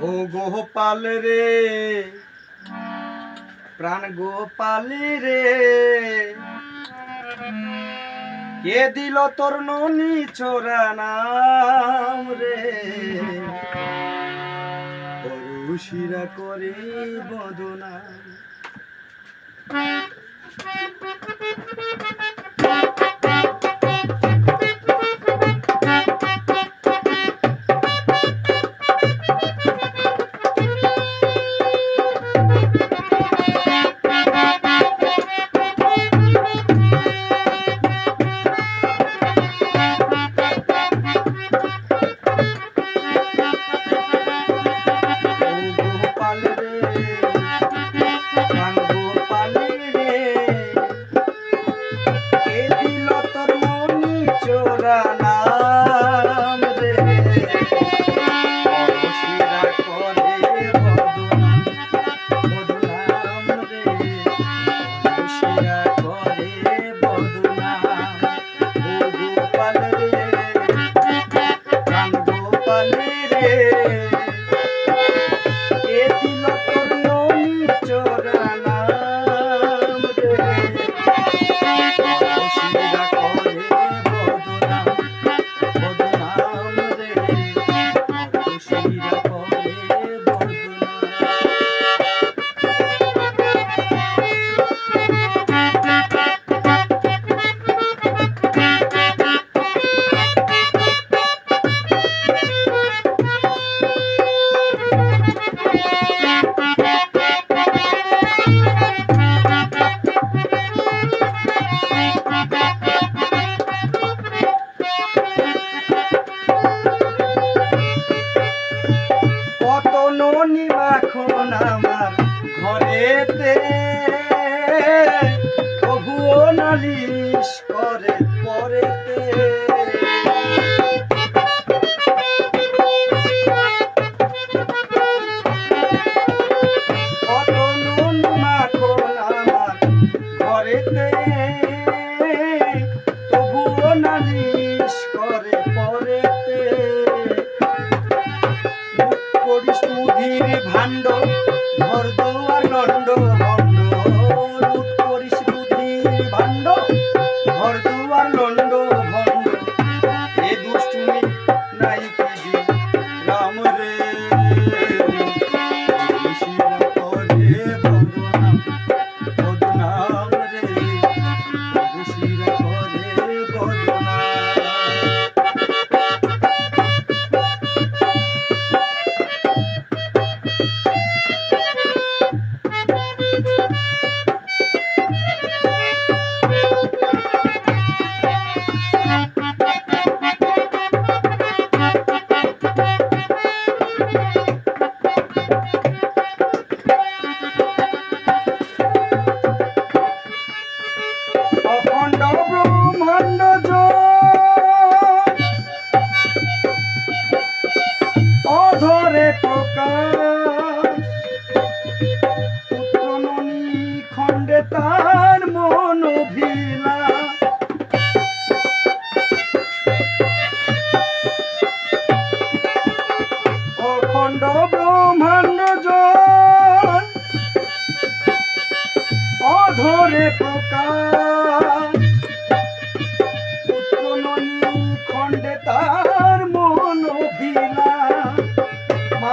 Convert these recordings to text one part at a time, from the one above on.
ও গোপাল রে। প্রাণ গোপালি রে। কে দিল তোর ননি চোরা নাম রে? পরুষিরা করে বদনা। yeah. ননি মাখন আমার ঘরেতে। তবুও নালিশ করে পরেতে। তবুও নালিশ করে ভাণ্ড ঘর দোয়ার সুধীর ভাণ্ড। প্রকাশ। পুত্র ননি খণ্ডে তার মন অখণ্ড তার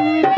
thank you